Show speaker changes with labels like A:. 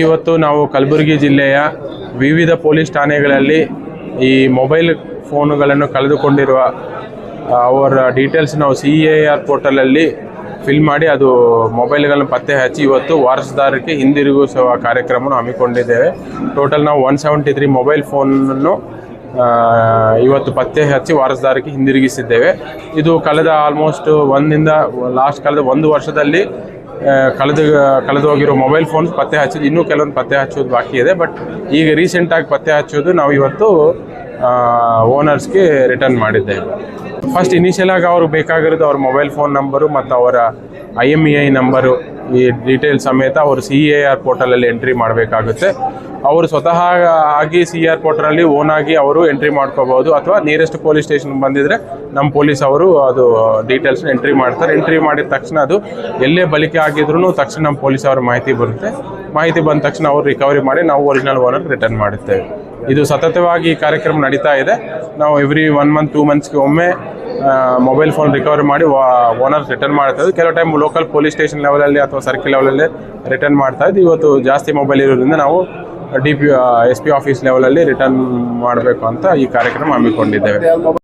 A: ಇವತ್ತು ನಾವು ಕಲಬುರಗಿ ಜಿಲ್ಲೆಯ ವಿವಿಧ ಪೊಲೀಸ್ ಠಾಣೆಗಳಲ್ಲಿ ಈ ಮೊಬೈಲ್ ಫೋನುಗಳನ್ನು ಕಳೆದುಕೊಂಡಿರುವ ಅವರ ಡೀಟೇಲ್ಸ್ ನಾವು ಸಿ ಎ ಆರ್ ಪೋರ್ಟಲಲ್ಲಿ ಫಿಲ್ ಮಾಡಿ ಅದು ಮೊಬೈಲ್ಗಳನ್ನು ಪತ್ತೆ ಹಚ್ಚಿ ಇವತ್ತು ವಾರಸದಾರಕ್ಕೆ ಹಿಂದಿರುಗಿಸುವ ಕಾರ್ಯಕ್ರಮವನ್ನು ಹಮ್ಮಿಕೊಂಡಿದ್ದೇವೆ. ಟೋಟಲ್ ನಾವು ಒನ್ ಸೆವೆಂಟಿ ತ್ರೀ ಮೊಬೈಲ್ ಫೋನನ್ನು ಇವತ್ತು ಪತ್ತೆ ಹಚ್ಚಿ ವಾರಸದಾರಕ್ಕೆ ಹಿಂದಿರುಗಿಸಿದ್ದೇವೆ. ಇದು ಕಳೆದ ಆಲ್ಮೋಸ್ಟ್ ಒಂದಿಂದ ಲಾಸ್ಟ್ ಕಳೆದ ಒಂದು ವರ್ಷದಲ್ಲಿ ಕಳೆದು ಕಳೆದು ಹೋಗಿರೋ ಮೊಬೈಲ್ ಫೋನ್ಸ್ ಪತ್ತೆ ಹಚ್ಚೋದು ಇನ್ನೂ ಕೆಲವೊಂದು ಪತ್ತೆ ಹಚ್ಚೋದು ಬಾಕಿ ಇದೆ ಬಟ್ ಈಗ ರೀಸೆಂಟಾಗಿ ಪತ್ತೆ ಹಚ್ಚೋದು ನಾವು ಇವತ್ತು ಓನರ್ಸ್ಗೆ ರಿಟರ್ನ್ ಮಾಡಿದ್ದೇವೆ. ಫಸ್ಟ್ ಇನಿಷಿಯಲಾಗಿ ಅವ್ರಿಗೆ ಬೇಕಾಗಿರೋದು ಅವ್ರ ಮೊಬೈಲ್ ಫೋನ್ ನಂಬರು ಮತ್ತು ಅವರ I M E I number ಈ ಡೀಟೇಲ್ ಸಮೇತ ಅವರು ಸಿ ಎ ಆರ್ ಪೋರ್ಟಲಲ್ಲಿ ಎಂಟ್ರಿ ಮಾಡಬೇಕಾಗುತ್ತೆ. ಅವರು ಸ್ವತಃ ಆಗಿ ಸಿ ಆರ್ ಪೋರ್ಟಲಲ್ಲಿ ಓನ್ ಆಗಿ ಅವರು ಎಂಟ್ರಿ ಮಾಡ್ಕೋಬಹುದು. ಅಥವಾ ನಿಯರೆಸ್ಟ್ ಪೊಲೀಸ್ ಸ್ಟೇಷನ್ ಬಂದಿದ್ರೆ ನಮ್ಮ ಪೊಲೀಸ್ ಅವರು ಅದು ಡೀಟೇಲ್ಸ್ ಎಂಟ್ರಿ ಮಾಡ್ತಾರೆ. ಎಂಟ್ರಿ ಮಾಡಿದ ತಕ್ಷಣ ಅದು ಎಲ್ಲೇ ಬಳಿಕೆ ಆಗಿದ್ರು ತಕ್ಷಣ ನಮ್ಮ ಪೊಲೀಸ್ ಅವರ ಮಾಹಿತಿ ಬರುತ್ತೆ. ಮಾಹಿತಿ ಬಂದ ತಕ್ಷಣ ಅವರು ರಿಕವರಿ ಮಾಡಿ ನಾವು ಒರಿಜಿನಲ್ ಓನರ್ ರಿಟರ್ನ್ ಮಾಡುತ್ತೇವೆ. ಇದು ಸತತವಾಗಿ ಕಾರ್ಯಕ್ರಮ ನಡೀತಾ ಇದೆ. ನಾವು ಎವ್ರಿ ಒನ್ ಮಂತ್ ಟೂ ಮಂತ್ಸ್ಗೆ ಒಮ್ಮೆ ಮೊಬೈಲ್ ಫೋನ್ ರಿಕವರಿ ಮಾಡಿ ಓನರ್ ರಿಟರ್ನ್ ಮಾಡ್ತಾ ಇದ್ದು ಕೆಲವು ಟೈಮ್ ಲೋಕಲ್ ಪೊಲೀಸ್ ಸ್ಟೇಷನ್ ಲೆವೆಲಲ್ಲಿ ಅಥವಾ ಸರ್ಕಲ್ ಲೆವೆಲಲ್ಲಿ ರಿಟರ್ನ್ ಮಾಡ್ತಾ ಇದ್ದೀವಿ ಇವತ್ತು ಜಾಸ್ತಿ ಮೊಬೈಲ್ ಇರೋದ್ರಿಂದ ನಾವು D P S P office ಲೆವೆಲಲ್ಲಿ ರಿಟರ್ನ್ ಮಾಡಬೇಕು ಅಂತ ಈ ಕಾರ್ಯಕ್ರಮ ಹಮ್ಮಿಕೊಂಡಿದ್ದೇವೆ.